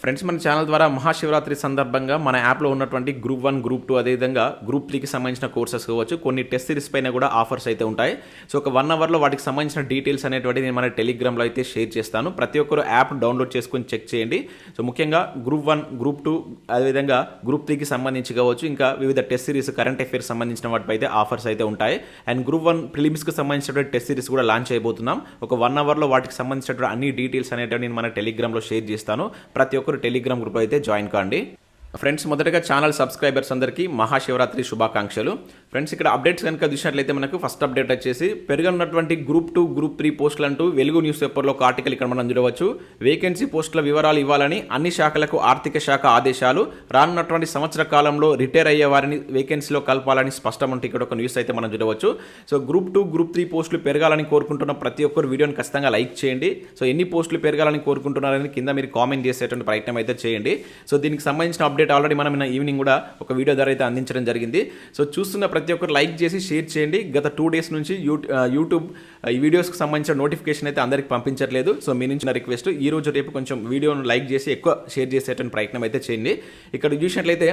Friends మన channel ద్వారా మహాశివరాత్రి సందర్భంగా మన యాప్లో ఉన్నటువంటి గ్రూప్ వన్ గ్రూప్ టూ అదేవిధంగా గ్రూప్ త్రీకి సంబంధించిన కోర్సెస్ కావచ్చు కొన్ని టెస్ట్ సిరీస్ పైన కూడా ఆఫర్స్ అయితే ఉంటాయి. సో ఒక వన్ అవర్లో వాటికి సంబంధించిన డీటెయిల్స్ అనేటువంటి నేను మన టెలిగ్రామ్లో అయితే షేర్ చేస్తాను. ప్రతి ఒక్కరు యాప్ డౌన్లోడ్ చేసుకొని చెక్ చేయండి. సో ముఖ్యంగా గ్రూప్ వన్ గ్రూప్ టూ అదేవిధంగా గ్రూప్ త్రీకి సంబంధించి కావచ్చు ఇంకా వివిధ టెస్ట్ సిరీస్ కరెంట్ అఫైర్స్ సంబంధించిన వాటిపై అయితే ఆఫర్స్ అయితే ఉంటాయి. అండ్ గ్రూప్ వన్ ఫిలిమ్స్కి సంబంధించినటువంటి టెస్ట్ సిరీస్ కూడా లాంచ్ అయిపోతున్నాం. ఒక వన్ అవర్లో వాటికి సంబంధించినటువంటి అన్ని డీటెయిల్స్ అనేటువంటి నేను మన టెలిగ్రామ్లో షేర్ చేస్తాను. ప్రతి ఒక్కరు టెలిగ్రామ్ గ్రూప్ అయితే జాయిన్ కాండి. ఫ్రెండ్స్ మొదటగా ఛానల్ సబ్స్క్రైబర్స్ అందరికీ మహాశివరాత్రి శుభాకాంక్షలు. ఫ్రెండ్స్ ఇక్కడ అప్డేట్స్ కనుక చూసినట్లయితే మనకు ఫస్ట్ అప్డేట్ వచ్చేసి పెరుగున్నటువంటి గ్రూప్ టూ గ్రూప్ త్రీ పోస్టులు అంటూ వెలుగు న్యూస్ పేపర్లో ఒక ఆర్టికల్ ఇక్కడ మనం చూడవచ్చు. వేకెన్సీ పోస్టుల వివరాలు ఇవ్వాలని అన్ని శాఖలకు ఆర్థిక శాఖ ఆదేశాలు రానున్నటువంటి సంవత్సర కాలంలో రిటైర్ అయ్యే వారిని వేకెన్సీలో కలపాలని స్పష్టం అంటే ఇక్కడ ఒక న్యూస్ అయితే మనం చూడవచ్చు. So group two group three పోస్టులు పెరగాలని కోరుకుంటున్న ప్రతి ఒక్కరు వీడియోని ఖచ్చితంగా లైక్ చేయండి. సో ఎన్ని పోస్టులు పెరగాలని కోరుకుంటున్నారని కింద మీరు కామెంట్ చేసేటువంటి ప్రయత్నం అయితే చేయండి. సో దీనికి సంబంధించిన అప్డేట్ ఆల్రెడీ మనం ఈవినింగ్ కూడా ఒక వీడియో ద్వారా అయితే అందించడం జరిగింది. సో చూస్తున్న ప్రతి ఒక్కరు లైక్ చేసి షేర్ చేయండి. గత టూ డేస్ నుంచి యూ యూట్యూబ్ ఈ వీడియోస్కి సంబంధించిన నోటిఫికేషన్ అయితే అందరికి పంపించట్లేదు. సో మీ నుంచి నా రిక్వెస్ట్ ఈ రోజు రేపు కొంచెం వీడియోను లైక్ చేసి ఎక్కువ షేర్ చేసేటువంటి ప్రయత్నం అయితే చేయండి. ఇక్కడ చూసినట్లయితే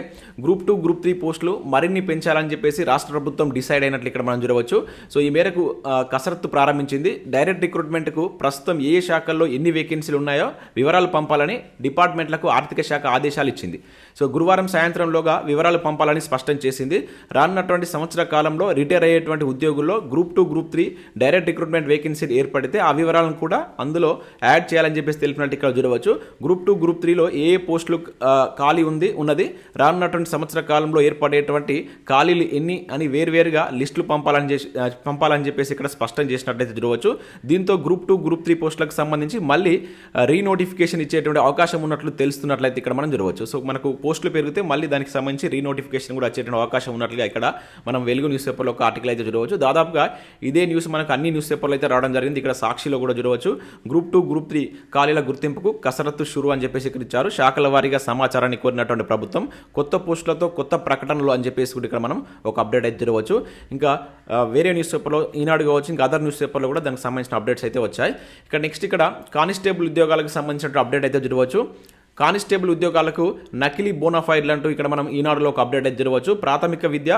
గ్రూప్ టూ గ్రూప్ త్రీ పోస్టులు మరిన్ని పెంచాలని చెప్పేసి రాష్ట్ర ప్రభుత్వం డిసైడ్ అయినట్లు ఇక్కడ మనం చూడవచ్చు. సో ఈ మేరకు కసరత్తు ప్రారంభించింది. డైరెక్ట్ రిక్రూట్మెంట్కు ప్రస్తుతం ఏ ఏ శాఖల్లో ఎన్ని వేకెన్సీలు ఉన్నాయో వివరాలు పంపాలని డిపార్ట్మెంట్లకు ఆర్థిక శాఖ ఆదేశాలు ఇచ్చింది. సో గురువారం సాయంత్రంలోగా వివరాలు పంపాలని స్పష్టం చేసింది. రానున్నటువంటి సంవత్సర కాలంలో రిటైర్ అయ్యేటువంటి ఉద్యోగుల్లో group two group three direct recruitment వేకెన్సీలు ఏర్పడితే ఆ వివరాలను కూడా అందులో యాడ్ చేయాలని చెప్పేసి తెలిపినట్టు ఇక్కడ చూడవచ్చు. గ్రూప్ టూ గ్రూప్ త్రీలో ఏ ఏ పోస్టులు ఖాళీ ఉంది ఉన్నది రానున్నటువంటి సంవత్సర కాలంలో ఏర్పడేటువంటి ఖాళీలు ఎన్ని అని వేరువేరుగా లిస్టులు పంపాలని చేసి పంపాలని చెప్పేసి ఇక్కడ స్పష్టం చేసినట్లయితే చూడవచ్చు. దీంతో గ్రూప్ టూ గ్రూప్ త్రీ పోస్టులకు సంబంధించి మళ్ళీ రీనోటిఫికేషన్ ఇచ్చేటువంటి అవకాశం ఉన్నట్లు తెలుస్తున్నట్లయితే ఇక్కడ మనం చూడవచ్చు. సో మనకు పోస్టులు పెరిగితే మళ్ళీ దానికి సంబంధించి రీనోటిఫికేషన్ కూడా వచ్చేటువంటి అవకాశం ఉన్నట్లుగా ఇక్కడ మనం వెలుగు న్యూస్ పేపర్లో ఒక ఆర్టికల్ అయితే చూడవచ్చు. దాదాపుగా ఇదే న్యూస్ మనకు అన్ని న్యూస్ పేపర్లు అయితే రావడం జరిగింది. ఇక్కడ సాక్షిలో కూడా చూడవచ్చు. గ్రూప్ టూ గ్రూప్ త్రీ ఖాళీల గుర్తింపుకు కసరత్తు షురు అని చెప్పేసి ఇక్కడ ఇచ్చారు. శాఖల వారీగా సమాచారాన్ని కోరినటువంటి ప్రభుత్వం కొత్త పోస్టులతో కొత్త ప్రకటనలు అని చెప్పేసి కూడా ఇక్కడ మనం ఒక అప్డేట్ అయితే చూడవచ్చు. ఇంకా వేరే న్యూస్ పేపర్లో ఈనాడు కావచ్చు ఇంకా అదర్ న్యూస్ పేపర్లో కూడా దానికి సంబంధించిన అప్డేట్స్ అయితే వచ్చాయి. ఇక్కడ నెక్స్ట్ ఇక్కడ కానిస్టేబుల్ ఉద్యోగాలకు సంబంధించిన అప్డేట్ అయితే చూడవచ్చు. కానిస్టేబుల్ ఉద్యోగాలకు నకిలీ బోనాఫైడ్లు అంటూ ఇక్కడ మనం ఈనాడులో ఒక అప్డేట్ అయితే జరగవచ్చు. ప్రాథమిక విద్య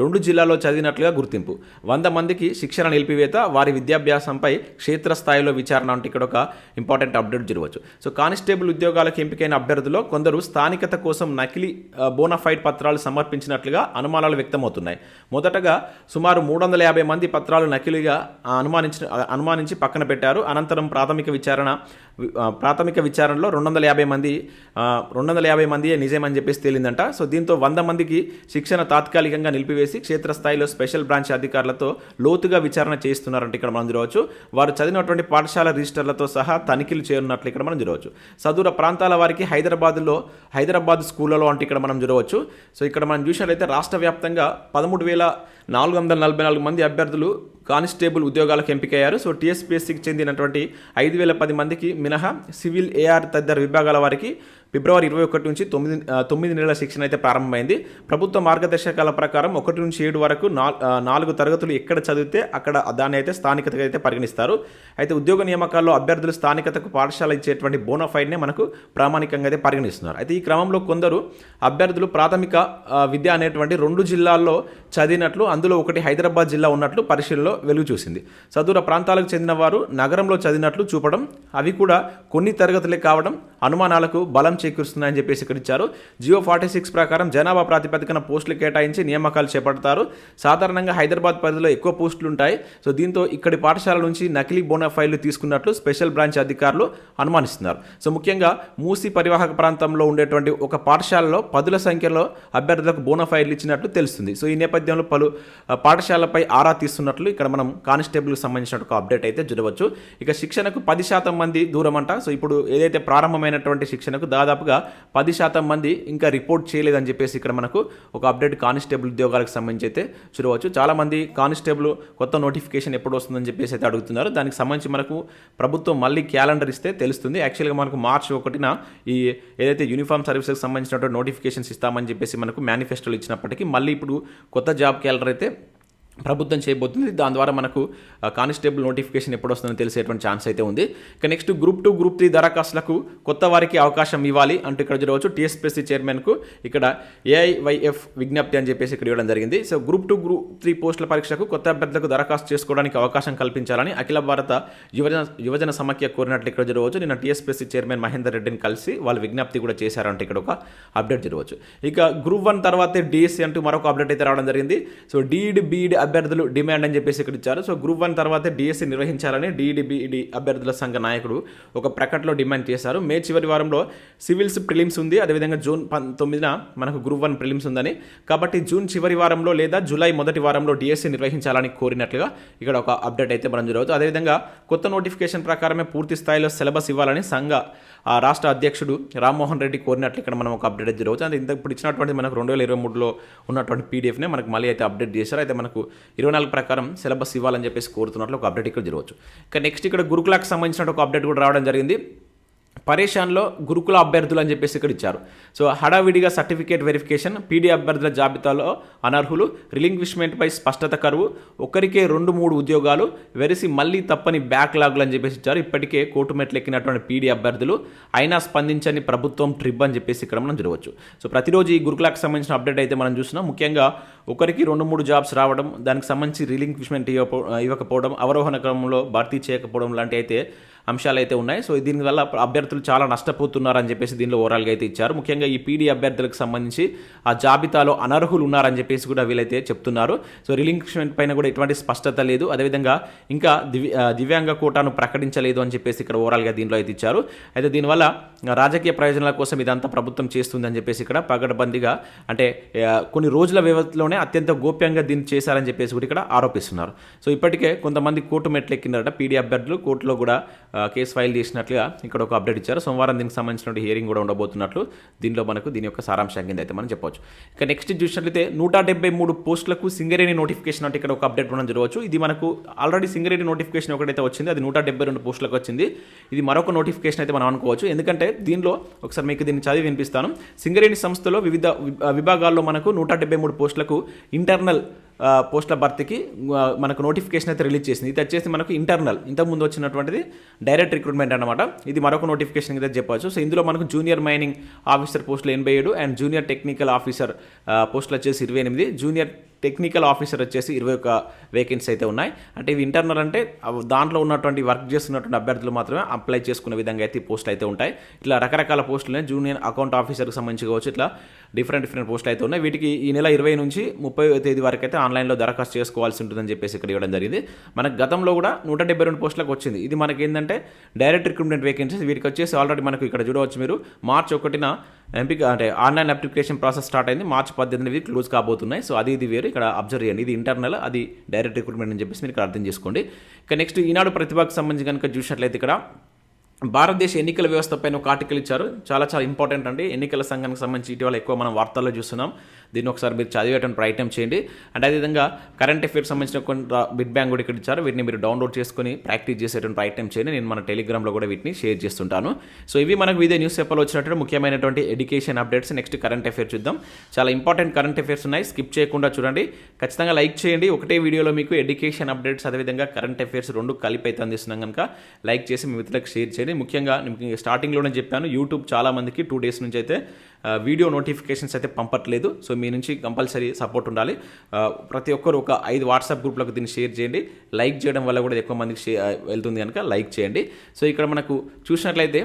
రెండు జిల్లాల్లో చదివినట్లుగా గుర్తింపు. వంద మందికి శిక్షణ నిలిపివేత వారి విద్యాభ్యాసంపై క్షేత్రస్థాయిలో విచారణ అంటే ఇక్కడ ఒక ఇంపార్టెంట్ అప్డేట్ జరగవచ్చు. సో కానిస్టేబుల్ ఉద్యోగాలకు ఎంపికైన అభ్యర్థుల్లో కొందరు స్థానికత కోసం నకిలీ బోనాఫైడ్ పత్రాలు సమర్పించినట్లుగా అనుమానాలు వ్యక్తమవుతున్నాయి. మొదటగా సుమారు మూడు వందల యాభై మంది పత్రాలు నకిలీగా అనుమానించిన అనుమానించి పక్కన పెట్టారు. అనంతరం ప్రాథమిక విచారణ ప్రాథమిక విచారణలో రెండు వందల యాభై మంది రెండు వందల యాభై మంది నిజమని చెప్పేసి తేలిందంట. సో దీంతో వంద మందికి శిక్షణ తాత్కాలికంగా నిలిపివేసి క్షేత్రస్థాయిలో స్పెషల్ బ్రాంచ్ అధికారులతో లోతుగా విచారణ చేస్తున్నారంటే ఇక్కడ మనం చూడవచ్చు. వారు చదివినటువంటి పాఠశాల రిజిస్టర్లతో సహా తనిఖీలు చేయనున్నట్లు ఇక్కడ మనం చూడవచ్చు. సదూర ప్రాంతాల వారికి హైదరాబాద్లో హైదరాబాద్ స్కూళ్ళలో అంటే ఇక్కడ మనం చూడవచ్చు. సో ఇక్కడ మనం చూసినట్లయితే రాష్ట్ర వ్యాప్తంగా పదమూడు వేల నాలుగు వందల నలభై నాలుగు మంది అభ్యర్థులు కానిస్టేబుల్ ఉద్యోగాలకు ఎంపికయ్యారు. సో టీఎస్పీఎస్సీకి చెందినటువంటి ఐదు వేల పది మందికి మినహా సివిల్ ఏఆర్ తదితర విభాగాల వారికి ఫిబ్రవరి ఇరవై ఒకటి నుంచి తొమ్మిది తొమ్మిది నెలల శిక్షణ అయితే ప్రారంభమైంది. ప్రభుత్వ మార్గదర్శకాల ప్రకారం ఒకటి నుంచి ఏడు వరకు నాలుగు తరగతులు ఎక్కడ చదివితే అక్కడ దాన్ని అయితే స్థానికతగా అయితే పరిగణిస్తారు. అయితే ఉద్యోగ నియామకాల్లో అభ్యర్థులు స్థానికతకు పాఠశాల ఇచ్చేటువంటి బోనఫైడ్నే మనకు ప్రామాణికంగా అయితే పరిగణిస్తున్నారు. అయితే ఈ క్రమంలో కొందరు అభ్యర్థులు ప్రాథమిక విద్య అనేటువంటి రెండు జిల్లాల్లో చదివినట్లు అందులో ఒకటి హైదరాబాద్ జిల్లా ఉన్నట్లు పరిశీలనలో వెలుగు చూసింది. సదూర ప్రాంతాలకు చెందిన వారు నగరంలో చదివినట్లు చూపడం అవి కూడా కొన్ని తరగతులే కావడం అనుమానాలకు బలం చేకూరుస్తున్నాయని చెప్పేసి ఇక్కడ ఇచ్చారు. జియో ఫార్టీ సిక్స్ ప్రకారం జనాభా ప్రాతిపదికన పోస్టులు కేటాయించి నియామకాలు చేపడతారు. సాధారణంగా హైదరాబాద్ పరిధిలో ఎక్కువ పోస్టులు ఉంటాయి. సో దీంతో ఇక్కడి పాఠశాల నుంచి నకిలీ బోనాఫైళ్ళు తీసుకున్నట్లు స్పెషల్ బ్రాంచ్ అధికారులు అనుమానిస్తున్నారు. సో ముఖ్యంగా మూసి పరివాహక ప్రాంతంలో ఉండేటువంటి ఒక పాఠశాలలో పదుల సంఖ్యలో అభ్యర్థులకు బోనాఫైడ్లు ఇచ్చినట్లు తెలుస్తుంది. సో ఈ నేపథ్యంలో పలు పాఠశాలపై ఆరా తీస్తున్నట్లు ఇక్కడ మనం కానిస్టేబుల్కి సంబంధించిన ఒక అప్డేట్ అయితే చూడవచ్చు. ఇక శిక్షణకు పది శాతం మంది దూరం అంట సో ఇప్పుడు ఏదైతే ప్రారంభమైనటువంటి శిక్షణకు దాదాపు దాదాపుగా పది శాతం మంది ఇంకా రిపోర్ట్ చేయలేదని చెప్పేసి ఇక్కడ మనకు ఒక అప్డేట్ కానిస్టేబుల్ ఉద్యోగాలకు సంబంధించి అయితే చూడవచ్చు. చాలామంది కానిస్టేబుల్ కొత్త నోటిఫికేషన్ ఎప్పుడు వస్తుందని చెప్పేసి అయితే అడుగుతున్నారు. దానికి సంబంధించి మనకు ప్రభుత్వం మళ్ళీ క్యాలెండర్ ఇస్తే తెలుస్తుంది. యాక్చువల్గా మనకు మార్చి ఒకటిన ఈ ఏదైతే యూనిఫామ్ సర్వీసెస్కి సంబంధించినటువంటి నోటిఫికేషన్స్ ఇస్తామని చెప్పేసి మనకు మేనిఫెస్టోలు ఇచ్చినప్పటికీ మళ్ళీ ఇప్పుడు కొత్త జాబ్ క్యాలెండర్ అయితే ప్రభుత్వం చేయబోతుంది. దాని ద్వారా మనకు కానిస్టేబుల్ నోటిఫికేషన్ ఎప్పుడు వస్తుందో తెలిసేటువంటి ఛాన్స్ అయితే ఉంది. ఇక next group two group three దరఖాస్తులకు కొత్త వారికి అవకాశం ఇవ్వాలి అంటూ ఇక్కడ చూడవచ్చు. టీఎస్పీఎస్సీ చైర్మన్కు ఇక్కడ ఏఐవైఎఫ్ విజ్ఞప్తి అని చెప్పేసి ఇక్కడ ఇవ్వడం జరిగింది. So group two group three పోస్టుల పరీక్షకు కొత్త అభ్యర్థులకు దరఖాస్తు చేసుకోవడానికి అవకాశం కల్పించాలని అఖిల భారత యువజన యువజన సమాఖ్య కోరినట్లు ఇక్కడ చూడవచ్చు. నిన్న టీఎస్పీఎస్సీ చైర్మన్ మహేందర్ రెడ్డిని కలిసి వాళ్ళు విజ్ఞప్తి కూడా చేశారంటే ఇక్కడ ఒక అప్డేట్ చూడవచ్చు. ఇక గ్రూప్ వన్ తర్వాతే డిఎస్సీ అంటూ మరొక అప్డేట్ అయితే రావడం జరిగింది. సో డీఈడి బీఈడి అభ్యర్థులు డిమాండ్ అని చెప్పేసి ఇక్కడ ఇచ్చారు. సో గ్రూప్ వన్ తర్వాత డిఎస్సి నిర్వహించాలని డిఈడిబిఈడి అభ్యర్థుల సంఘ నాయకుడు ఒక ప్రకటనలో డిమాండ్ చేశారు. మే చివరి వారంలో సివిల్స్ ప్రిలిమ్స్ ఉంది. అదేవిధంగా జూన్ పంతొమ్మిదిన మనకు గ్రూప్ వన్ ప్రిలిమ్స్ ఉందని. కాబట్టి జూన్ చివరి వారంలో లేదా జూలై మొదటి వారంలో డిఎస్సి నిర్వహించాలని కోరినట్లుగా ఇక్కడ ఒక అప్డేట్ అయితే మనం జరగవచ్చు అదేవిధంగా కొత్త నోటిఫికేషన్ ప్రకారమే పూర్తి స్థాయిలో సిలబస్ ఇవ్వాలని సంఘ రాష్ట్ర అధ్యక్షుడు రామ్మోహన్ రెడ్డి కోరినట్లు ఇక్కడ మనం ఒక అప్డేట్ జరగవచ్చు అంటే ఇంత ఇప్పుడు ఇచ్చినటువంటి మనకు రెండు వేల ఇరవై మూడులో ఉన్నటువంటి పీడిఎఫ్నే మనకు మళ్ళీ అయితే అప్డేట్ చేశారు. అయితే మనకు ఇరవై నాలుగు ప్రకారం సిలబస్ ఇవ్వాలని చెప్పేసి కోరుతున్నట్లు ఒక అప్డేట్ ఇక్కడ జరగవచ్చు. ఇక నెక్స్ట్ ఇక్కడ గురుకులకు సంబంధించిన ఒక అప్డేట్ కూడా రావడం జరిగింది. పరేషాన్లో గురుకుల అభ్యర్థులు అని చెప్పేసి ఇక్కడ ఇచ్చారు. సో హడావిడిగా సర్టిఫికేట్ వెరిఫికేషన్ పీడీ అభ్యర్థుల జాబితాలో అనర్హులు రిలింక్విష్మెంట్పై స్పష్టత కరువు ఒకరికే రెండు మూడు ఉద్యోగాలు వెరిసి మళ్ళీ తప్పని బ్యాక్లాగులు అని చెప్పేసి ఇచ్చారు. ఇప్పటికే కోర్టు మెట్లెక్కినటువంటి పీడీ అభ్యర్థులు అయినా స్పందించని ప్రభుత్వం ట్రిప్ అని చెప్పేసి ఇక్కడ మనం చూడవచ్చు. సో ప్రతిరోజు ఈ గురుకులకు సంబంధించిన అప్డేట్ అయితే మనం చూసినాం ముఖ్యంగా ఒకరికి రెండు మూడు జాబ్స్ రావడం దానికి సంబంధించి రిలింక్విష్మెంట్ ఇవ్వకపోవడం అవరోహణ క్రమంలో భర్తీ చేయకపోవడం లాంటి అయితే అంశాలు అయితే ఉన్నాయి. సో దీనివల్ల అభ్యర్థులు చాలా నష్టపోతున్నారని చెప్పేసి దీనిలో ఓవరాల్గా అయితే ఇచ్చారు. ముఖ్యంగా ఈ పీడీ అభ్యర్థులకు సంబంధించి ఆ జాబితాలో అనర్హులు ఉన్నారని చెప్పేసి కూడా వీళ్ళైతే చెప్తున్నారు. సో రిలింక్విష్మెంట్ పైన కూడా ఎటువంటి స్పష్టత లేదు. అదేవిధంగా ఇంకా దివ్య దివ్యాంగ కోటాను ప్రకటించలేదు అని చెప్పేసి ఇక్కడ ఓవరాల్గా దీనిలో అయితే ఇచ్చారు. అయితే దీనివల్ల రాజకీయ ప్రయోజనాల కోసం ఇదంతా ప్రభుత్వం చేస్తుందని చెప్పేసి ఇక్కడ పగడబందిగా అంటే కొన్ని రోజుల వ్యవధిలోనే అత్యంత గోప్యంగా దీన్ని చేశారని చెప్పేసి కూడా ఇక్కడ ఆరోపిస్తున్నారు. సో ఇప్పటికే కొంతమంది కోర్టు మెట్లు ఎక్కినారట పీడీ అభ్యర్థులు. కోర్టులో కూడా కేసు ఫైల్ చేసినట్లుగా ఇక్కడ ఒక అప్డేట్ ఇచ్చారు. సోమవారం దీనికి సంబంధించిన హియరింగ్ కూడా ఉండబోతున్నట్లు దీనిలో మనకు దీని యొక్క సారాంశం కింద అయితే మనం చెప్పవచ్చు. ఇక నెక్స్ట్ చూసినట్లయితే నూట డెబ్బై మూడు పోస్టులకు సింగరేణి నోటిఫికేషన్ అంటే ఇక్కడ ఒక అప్డేట్ మనం జరగవచ్చు. ఇది మనకు ఆల్రెడీ సింగరేణి నోటిఫికేషన్ ఒకటైతే వచ్చింది అది నూట డెబ్బై రెండు పోస్టులకు వచ్చింది. ఇది మరొక నోటిఫికేషన్ అయితే మనం అనుకోవచ్చు. ఎందుకంటే దీనిలో ఒకసారి మీకు దీన్ని చదివి వినిపిస్తాను. సింగరేణి సంస్థలో వివిధ విభాగాల్లో మనకు నూట డెబ్బై మూడు పోస్టులకు ఇంటర్నల్ పోస్టుల భర్తీకి మనకు నోటిఫికేషన్ అయితే రిలీజ్ చేసింది. ఇది వచ్చేసి మనకు ఇంటర్నల్ ఇంతకుముందు వచ్చినటువంటిది డైరెక్ట్ రిక్రూట్మెంట్ అనమాట ఇది మరొక నోటిఫికేషన్ అయితే చెప్పవచ్చు సో ఇందులో మనకు జూనియర్ మైనింగ్ ఆఫీసర్ పోస్టులు ఎనభై ఏడు అండ్ జూనియర్ టెక్నికల్ ఆఫీసర్ పోస్టులు వచ్చేసి ఇరవై ఎనిమిది. జూనియర్ టెక్నికల్ ఆఫీసర్ వచ్చేసి ఇరవై ఒక వేకెన్సీ అయితే ఉన్నాయి. అంటే ఇవి ఇంటర్నల్ అంటే దాంట్లో ఉన్నటువంటి వర్క్ చేస్తున్నటువంటి అభ్యర్థులు మాత్రమే అప్లై చేసుకునే విధంగా అయితే ఈ పోస్టులు అయితే ఉంటాయి. ఇట్లా రకరకాల పోస్టులు జూనియర్ అకౌంట్ ఆఫీసర్కి సంబంధించి కావచ్చు ఇట్లా డిఫరెంట్ డిఫరెంట్ పోస్టులు అయితే ఉన్నాయి. వీటికి ఈ నెల ఇరవై నుంచి ముప్పై తేదీ వరకు అయితే ఆన్లైన్లో దరఖాస్తు చేసుకోవాల్సి ఉంటుందని చెప్పేసి ఇక్కడ ఇవ్వడం జరిగింది. మనకు గతంలో కూడా నూట డెబ్బై రెండు పోస్టులకు వచ్చింది. ఇది మనకి ఏంటంటే డైరెక్ట్ రిక్రూట్మెంట్ వేకెన్సీస్ వీటికి వచ్చేసి ఆల్రెడీ మనకు ఇక్కడ చూడవచ్చు మీరు. మార్చ్ ఒకటిన ఎంపిక అంటే ఆన్లైన్ అప్లికేషన్ ప్రాసెస్ స్టార్ట్ అయింది. మార్చి పద్దెనిమిది క్లోజ్ కాబోతున్నాయి. సో అది ఇది వేరు. ఇక్కడ అబ్జర్వ్ చేయండి. ఇది ఇంటర్నల్ అది డైరెక్ట్ రిక్రూట్మెంట్ అని చెప్పేసి మీరు ఇక్కడ అర్థం చేసుకోండి. ఇక నెక్స్ట్ ఈనాడు ప్రతిభకు సంబంధించి కనుక చూసినట్లయితే ఇక్కడ భారతదేశ ఎన్నికల వ్యవస్థ పైన ఒక ఆర్టికల్ ఇచ్చారు. చాలా చాలా ఇంపార్టెంట్ అండి. ఎన్నికల సంఘానికి సంబంధించి ఇటీవల ఎక్కువ మనం వార్తల్లో చూస్తున్నాం. దీన్ని ఒకసారి మీరు చదివేటువంటి ప్రయత్నం చేయండి. అండ్ అదేవిధంగా కరెంట్ అఫేర్స్ సంబంధించిన కొన్ని బిడ్ బ్యాంక్ కూడా ఇక్కడ ఇచ్చారు. వీటిని మీరు డౌన్లోడ్ చేసుకొని ప్రాక్టీస్ చేసేటువంటి ప్రయత్నం చేయండి. నేను మన టెలిగ్రామ్లో కూడా వీటిని షేర్ చేస్తుంటాను. సో ఇవి మనకు ఇదే న్యూస్ పేపర్లో వచ్చినట్టు ముఖ్యమైనటువంటి education updates next current affairs చూద్దాం. చాలా ఇంపార్టెంట్ కరెంట్ అఫేర్స్ ఉన్నాయి. స్కిప్ చేయకుండా చూడండి. ఖచ్చితంగా లైక్ చేయండి. ఒకటే వీడియోలో మీకు ఎడ్యుకేషన్ అప్డేట్స్ అదేవిధంగా కరెంట్ అఫేర్స్ రెండు కలిపి అయితే అందిస్తున్నాం కనుక లైక్ చేసి మీ మిత్రులకు షేర్ చేయండి. ముఖ్యంగా స్టార్టింగ్లోనే చెప్పాను. యూట్యూబ్ చాలా మందికి టూ డేస్ నుంచి అయితే వీడియో నోటిఫికేషన్స్ అయితే పంపట్లేదు. సో మీ నుంచి కంపల్సరీ సపోర్ట్ ఉండాలి. ప్రతి ఒక్కరు ఒక ఐదు వాట్సాప్ గ్రూప్లకు దీన్ని షేర్ చేయండి. లైక్ చేయడం వల్ల కూడా ఎక్కువ మందికి వెళ్తుంది కనుక లైక్ చేయండి. సో ఇక్కడ మనకు చూసినట్లయితే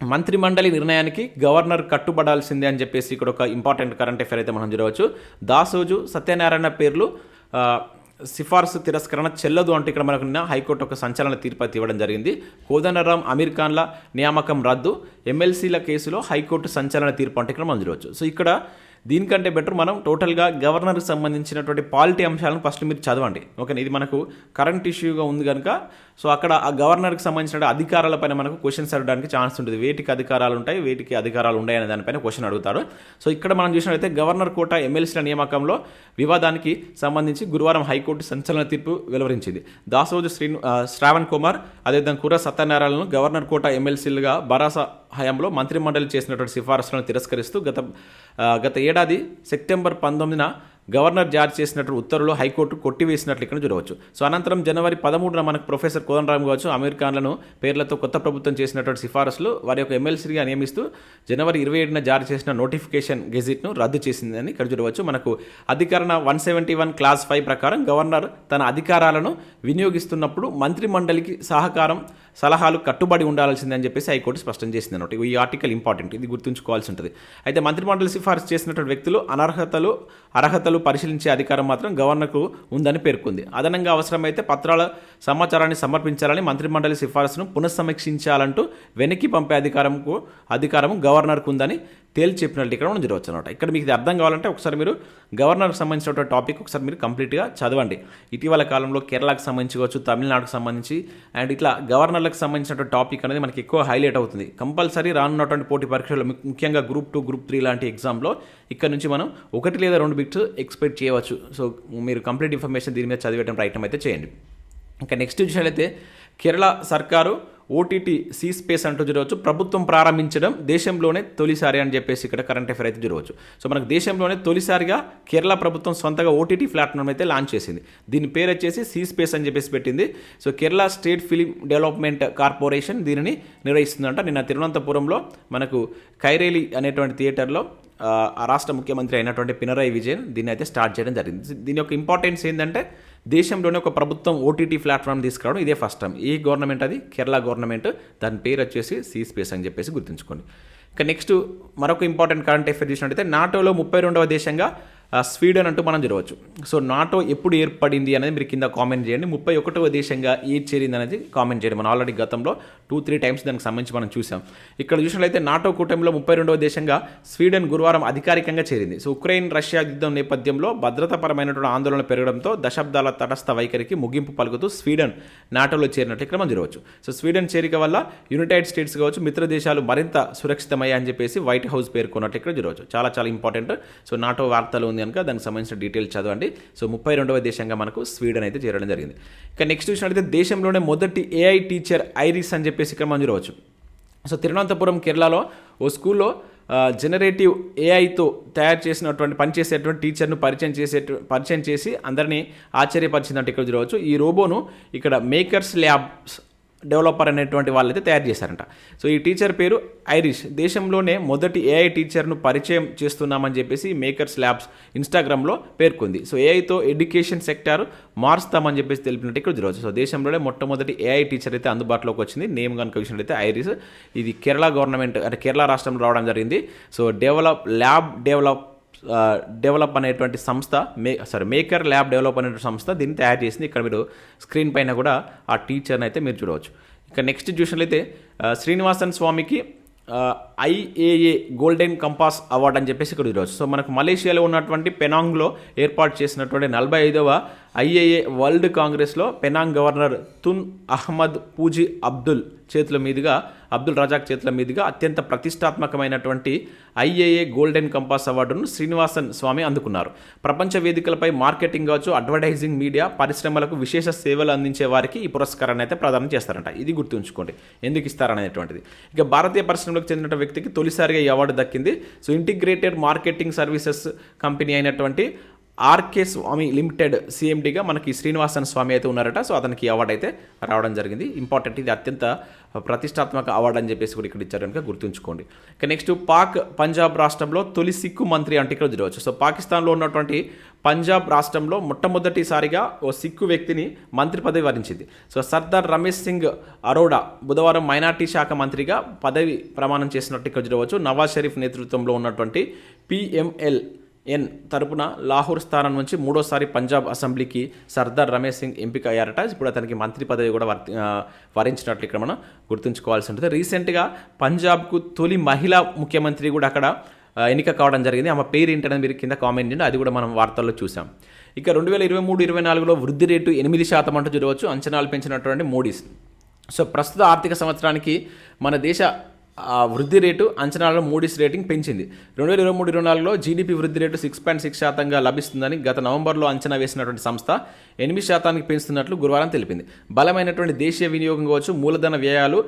మంత్రిమండలి నిర్ణయానికి గవర్నర్ కట్టుబడాల్సిందే అని చెప్పేసి ఇక్కడ ఒక ఇంపార్టెంట్ కరెంట్ అఫేర్ అయితే మనం చూడవచ్చు. దాసోజు సత్యనారాయణ పేర్లు సిఫార్సు తిరస్కరణ చెల్లదు అంటే ఇక్కడ మనకు నిన్న హైకోర్టు ఒక సంచలన తీర్పు ఇవ్వడం జరిగింది. కోదండరాం అమీర్ ఖాన్ల నియామకం రద్దు ఎమ్మెల్సీల కేసులో హైకోర్టు సంచలన తీర్పు అంటే ఇక్కడ మనం చూడవచ్చు సో ఇక్కడ దీనికంటే బెటర్ మనం టోటల్గా గవర్నర్కి సంబంధించినటువంటి పాలిటీ అంశాలను ఫస్ట్ మీరు చదవండి. ఓకే ఇది మనకు కరెంట్ ఇష్యూగా ఉంది కనుక సో అక్కడ ఆ గవర్నర్కి సంబంధించిన అధికారాలపైన మనకు క్వశ్చన్స్ అడగడానికి ఛాన్స్ ఉంటుంది. వేటికి అధికారాలు ఉంటాయి వేటికి అధికారాలు ఉంటాయి అనే దానిపైన క్వశ్చన్ అడుగుతారు. సో ఇక్కడ మనం చూసినట్లయితే గవర్నర్ కోట ఎమ్మెల్సీల నియామకంలో వివాదానికి సంబంధించి గురువారం హైకోర్టు సంచలన తీర్పు వెలువరించింది. దాసోజు శ్రీ శ్రావణ్ కుమార్ అదేవిధంగా కుర్ర సత్యనారాయణను గవర్నర్ కోట ఎమ్మెల్సీలుగా బరాసా హయాంలో మంత్రిమండలి చేసినటువంటి సిఫారసులను తిరస్కరిస్తూ గత గత ఏడాది సెప్టెంబర్ పంతొమ్మిదిన గవర్నర్ జారీ చేసినట్టు ఉత్తర్వులు హైకోర్టు కొట్టివేసినట్లు ఇక్కడ చూడవచ్చు. సో అనంతరం జనవరి పదమూడున మనకు ప్రొఫెసర్ కోదండరామ్ కావచ్చు అమీర్ ఖాన్లను పేర్లతో కొత్త ప్రభుత్వం చేసినటువంటి సిఫారసులు వారి యొక్క ఎమ్మెల్సీగా నియమిస్తూ జనవరి ఇరవై ఏడున జారీ చేసిన నోటిఫికేషన్ గెజిట్ను రద్దు చేసిందని ఇక్కడ చూడవచ్చు. మనకు అధికరణ one seventy one clause five ప్రకారం గవర్నర్ తన అధికారాలను వినియోగిస్తున్నప్పుడు మంత్రి మండలికి సహకారం సలహాలు కట్టుబడి ఉండాల్సిందని చెప్పేసి హైకోర్టు స్పష్టం చేసింది అనమాట ఈ ఆర్టికల్ ఇంపార్టెంట్ ఇది గుర్తుంచుకోవాల్సి ఉంటుంది. అయితే మంత్రిమండలి సిఫార్సు చేసినటువంటి వ్యక్తులు అనర్హతలు అర్హతలు పరిశీలించే అధికారం మాత్రం గవర్నర్కు ఉందని పేర్కొంది. అదనంగా అవసరమైతే పత్రాల సమాచారాన్ని సమర్పించాలని మంత్రిమండలి సిఫార్సును పునఃసమీక్షించాలంటూ వెనక్కి పంపే అధికారంకు అధికారం గవర్నర్కు ఉందని తేల్చి ఇక్కడ మనం జరగవచ్చు అనమాట ఇక్కడ మీకు ఇది అర్థం కావాలంటే ఒకసారి మీరు గవర్నర్కి సంబంధించినటువంటి టాపిక్ ఒకసారి మీరు కంప్లీట్గా చదవండి. ఇటీవల కాలంలో కేరళకు సంబంధించి కావచ్చు తమిళనాడుకు సంబంధించి అండ్ ఇట్లా గవర్నర్లకు సంబంధించినటువంటి టాపిక్ అనేది మనకి ఎక్కువ హైలైట్ అవుతుంది. కంపల్సరీ రానున్నటువంటి పోటీ పరీక్షలు ముఖ్యంగా గ్రూప్ టూ గ్రూప్ త్రీ లాంటి ఎగ్జామ్లో ఇక్కడ నుంచి మనం ఒకటి లేదా రెండు బిట్స్ ఎక్స్పెక్ట్ చేయవచ్చు. సో మీరు కంప్లీట్ ఇన్ఫర్మేషన్ దీని మీద చదివేయడం ప్రయత్నం అయితే చేయండి. ఇంకా నెక్స్ట్ చూసినట్లయితే కేరళ సర్కారు ఓటీటీ సీ స్పేస్ అంటూ చూడవచ్చు ప్రభుత్వం ప్రారంభించడం దేశంలోనే తొలిసారి అని చెప్పేసి ఇక్కడ కరెంట్ అఫేర్ అయితే చూడవచ్చు సో మనకు దేశంలోనే తొలిసారిగా కేరళ ప్రభుత్వం సొంతగా ఓటీటీ ప్లాట్ఫామ్ అయితే లాంచ్ చేసింది. దీని పేరు వచ్చేసి సీ స్పేస్ అని చెప్పేసి పెట్టింది. So Kerala state film development corporation దీనిని నిర్వహిస్తుందంట. నిన్న తిరువనంతపురంలో మనకు కైరేలి అనేటువంటి థియేటర్లో ఆ రాష్ట్ర ముఖ్యమంత్రి అయినటువంటి పినరాయి విజయన్ దీన్ని అయితే స్టార్ట్ చేయడం జరిగింది. దీని యొక్క ఇంపార్టెన్స్ ఏంటంటే దేశంలోనే ఒక ప్రభుత్వం ఓటీటీ ప్లాట్ఫామ్ తీసుకురావడం ఇదే ఫస్ట్ టైం ఈ గవర్నమెంట్ అది కేరళ గవర్నమెంట్. దాని పేరు వచ్చేసి సీ స్పేస్ అని చెప్పేసి గుర్తుంచుకోండి. ఇక నెక్స్ట్ మరొక ఇంపార్టెంట్ కరెంట్ అఫేర్ చూసినట్టయితే నాటోలో ముప్పై రెండవ దేశంగా స్వీడన్ అంటూ మనం చూడవచ్చు సో నాటో ఎప్పుడు ఏర్పడింది అనేది మీరు కింద కామెంట్ చేయండి. ముప్పై ఒకటవ దేశంగా ఏ చేరింది అనేది కామెంట్ చేయండి. మనం ఆల్రెడీ గతంలో టూ త్రీ టైమ్స్ దానికి సంబంధించి మనం చూసాం. ఇక్కడ చూసినట్లయితే నాటో కూటమిలో ముప్పై రెండవ దేశంగా స్వీడన్ గురువారం అధికారికంగా చేరింది. సో ఉక్రెయిన్ రష్యా యుద్ధం నేపథ్యంలో భద్రతాపరమైనటువంటి ఆందోళన పెరగడంతో దశాబ్దాల తటస్థ వైఖరికి ముగింపు పలుకుతూ స్వీడన్ నాటోలో చేరినట్లు ఇక్కడ మనం చూడవచ్చు సో స్వీడన్ చేరిక వల్ల యునైటెడ్ స్టేట్స్ కావచ్చు మిత్ర దేశాలు మరింత సురక్షితమయ్యాయని చెప్పేసి వైట్ హౌస్ పేర్కొన్నట్టు ఇక్కడ చూడవచ్చు చాలా చాలా ఇంపార్టెంట్. సో నాటో వార్తలు ఉంది. కనుక దానికి సంబంధించిన డీటెయిల్స్ చదవండి. సో ముప్పై రెండవ దేశంగా మనకు స్వీడన్ అయితే చేరడం జరిగింది. ఇక నెక్స్ట్ చూసినట్లయితే దేశంలోనే మొదటి ఏఐ టీచర్ ఐరిస్ అని చెప్పేసి ఇక్కడ మనం చూడవచ్చు. సో తిరువనంతపురం కేరళలో ఓ స్కూల్లో జనరేటివ్ ఏఐతో తయారు చేసినటువంటి పనిచేసేటువంటి టీచర్ను పరిచయం చేసే పరిచయం చేసి అందరినీ ఆశ్చర్యపరిచిందంటే ఇక్కడ చూడవచ్చు. ఈ రోబోను ఇక్కడ మేకర్స్ ల్యాబ్స్ డెవలపర్ అనేటువంటి వాళ్ళైతే తయారు చేశారంట. సో ఈ టీచర్ పేరు ఐరిష్. దేశంలోనే మొదటి ఏఐ టీచర్ను పరిచయం చేస్తున్నామని చెప్పేసి మేకర్స్ ల్యాబ్స్ ఇన్స్టాగ్రామ్లో పేర్కొంది. సో ఏఐతో ఎడ్యుకేషన్ సెక్టార్ మారుస్తామని చెప్పేసి తెలిపినట్టు ఇక్కడ చూడవచ్చు సో దేశంలోనే మొట్టమొదటి ఏఐ టీచర్ అయితే అందుబాటులోకి వచ్చింది. నేమ్ కనుక విషయంలో ఐరిస్ ఇది కేరళ గవర్నమెంట్ అంటే కేరళ రాష్ట్రంలో రావడం జరిగింది. So develop lab develop develop అనేటువంటి సంస్థ may sorry maker lab develop అనేటువంటి సంస్థ దీన్ని తయారు చేసింది. ఇక్కడ మీరు స్క్రీన్ పైన కూడా ఆ టీచర్ని అయితే మీరు చూడవచ్చు. ఇక నెక్స్ట్ చూసినట్లయితే అయితే శ్రీనివాసన్ స్వామికి ఐఏఏ గోల్డెన్ కంపాస్ అవార్డ్ అని చెప్పేసి ఇక్కడ చూడవచ్చు. సో మనకు మలేషియాలో ఉన్నటువంటి పెనాంగ్లో ఏర్పాటు చేసినటువంటి నలభై ఐదవ ఐఏఏ వరల్డ్ కాంగ్రెస్లో Penang governor Tun Ahmad Fuzi Abdul చేతుల మీదుగా అబ్దుల్ రజాక్ చేతుల మీదుగా అత్యంత ప్రతిష్టాత్మకమైనటువంటి ఐఏఏ గోల్డెన్ కంపాస్ అవార్డును శ్రీనివాసన్ స్వామి అందుకున్నారు. ప్రపంచ వేదికలపై మార్కెటింగ్ కావచ్చు అడ్వర్టైజింగ్ మీడియా పరిశ్రమలకు విశేష సేవలు అందించే వారికి ఈ పురస్కారాన్ని అయితే ప్రదానం చేస్తారంట. ఇది గుర్తుంచుకోండి. ఎందుకు ఇస్తారనేటువంటిది. ఇక భారతీయ పరిశ్రమలకు చెందిన వ్యక్తికి తొలిసారిగా ఈ అవార్డు దక్కింది. So integrated marketing services company అయినటువంటి ఆర్కే స్వామి లిమిటెడ్ సిఎండిగా మనకి శ్రీనివాసన్ స్వామి అయితే ఉన్నారట. సో అతనికి అవార్డు అయితే రావడం జరిగింది. ఇంపార్టెంట్ ఇది అత్యంత ప్రతిష్టాత్మక అవార్డు అని చెప్పేసి కూడా ఇక్కడ ఇచ్చారు కనుక గుర్తుంచుకోండి. ఇక నెక్స్ట్ పాక్ పంజాబ్ రాష్ట్రంలో తొలి సిక్కు మంత్రి అంటే ఇక్కడ చూడవచ్చు సో పాకిస్తాన్లో ఉన్నటువంటి పంజాబ్ రాష్ట్రంలో మొట్టమొదటిసారిగా ఓ సిక్కు వ్యక్తిని మంత్రి పదవి వరించింది. సో సర్దార్ రమేష్ సింగ్ అరోడా బుధవారం మైనార్టీ శాఖ మంత్రిగా పదవి ప్రమాణం చేసినట్టు ఇక్కడ చూడవచ్చు నవాజ్ షరీఫ్ నేతృత్వంలో ఉన్నటువంటి పిఎంఎల్ ఎన్ తరపున లాహోర్ స్థానం నుంచి మూడోసారి పంజాబ్ అసెంబ్లీకి సర్దార్ రమేష్ సింగ్ ఎంపిక అయ్యారట ఇప్పుడు అతనికి మంత్రి పదవి కూడా వర్తి వరించినట్లు ఇక్కడ మనం గుర్తుంచుకోవాల్సి ఉంటుంది. రీసెంట్గా పంజాబ్కు తొలి మహిళా ముఖ్యమంత్రి కూడా అక్కడ ఎన్నిక కావడం జరిగింది. ఆమె పేరు ఏంటనేది మీరు కింద కామెంట్ చేయండి. అది కూడా మనం వార్తల్లో చూసాం. ఇక రెండు వేల ఇరవై మూడు ఇరవై నాలుగులో వృద్ధి రేటు ఎనిమిది శాతం అంటూ చూడవచ్చు. అంచనాలు పెంచినటువంటి మోడీస్. సో ప్రస్తుత ఆర్థిక సంవత్సరానికి మన దేశ వృద్ధి రేటు అంచనాలను మూడీస్ రేటింగ్ పెంచింది. రెండు వేల ఇరవై మూడు ఇరవై నాలుగులో జీడిపి వృద్ధి రేటు సిక్స్ పాయింట్ సిక్స్ శాతంగా లభిస్తుందని గత నవంబర్లో అంచనా వేసినటువంటి సంస్థ ఎనిమిది శాతానికి పెంచుతున్నట్లు గురువారం తెలిపింది. బలమైనటువంటి దేశీయ వినియోగం కావచ్చు మూలధన వ్యయాలు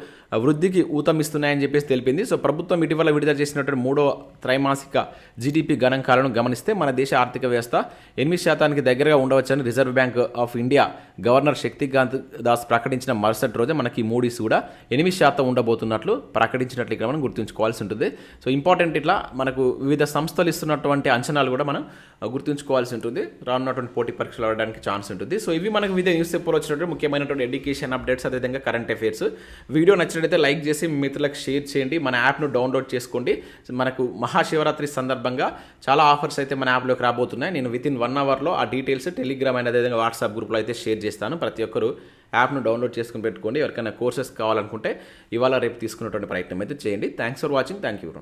వృద్ధికి ఊతమిస్తున్నాయని చెప్పేసి తెలిపింది. సో ప్రభుత్వం ఇటీవల విడుదల చేసినటువంటి మూడో త్రైమాసిక జీడిపి గణాంకాలను గమనిస్తే మన దేశ ఆర్థిక వ్యవస్థ ఎనిమిది శాతానికి దగ్గరగా ఉండవచ్చని Reserve Bank of India governor Shaktikanta Das ప్రకటించిన మరుసటి రోజే మనకి మూడీస్ కూడా ఎనిమిది శాతం ఉండబోతున్నట్లు ప్రకటించిన ప్రకటించినట్లు ఇక్కడ మనం గుర్తుంచుకోవాల్సి ఉంటుంది. సో ఇంపార్టెంట్ ఇట్లా మనకు వివిధ సంస్థలు ఇస్తున్నటువంటి అంచనాలు కూడా మనం గుర్తుంచుకోవాల్సి ఉంటుంది. రానున్నటువంటి పోటీ పరీక్షలు అవ్వడానికి ఛాన్స్ ఉంటుంది. సో ఇవి మనకు వివిధ న్యూస్ పేపర్లో వచ్చినటువంటి ముఖ్యమైనటువంటి ఎడ్యుకేషన్ అప్డేట్స్ అదేవిధంగా కరెంట్ అఫైర్స్ వీడియో నచ్చినట్లయితే లైక్ చేసి మీ మిత్రులకు షేర్ చేయండి. మన యాప్ను డౌన్లోడ్ చేసుకోండి. మనకు మహాశివరాత్రి సందర్భంగా చాలా ఆఫర్స్ అయితే మన యాప్లోకి రాబోతున్నాయి. నేను విత్ ఇన్ వన్ అవర్లో ఆ డీటెయిల్స్ టెలిగ్రామ్ అండ్ అదేవిధంగా వాట్సాప్ గ్రూప్లో అయితే షేర్ చేస్తాను. ప్రతి ఒక్కరు యాప్ను డౌన్లోడ్ చేసుకుని పెట్టుకోండి. ఎవరికైనా కోర్సెస్ కావాలనుకుంటే ఇవాళ రేపు తీసుకున్నటువంటి ప్రయత్నం అయితే చేయండి. Thanks for watching thank you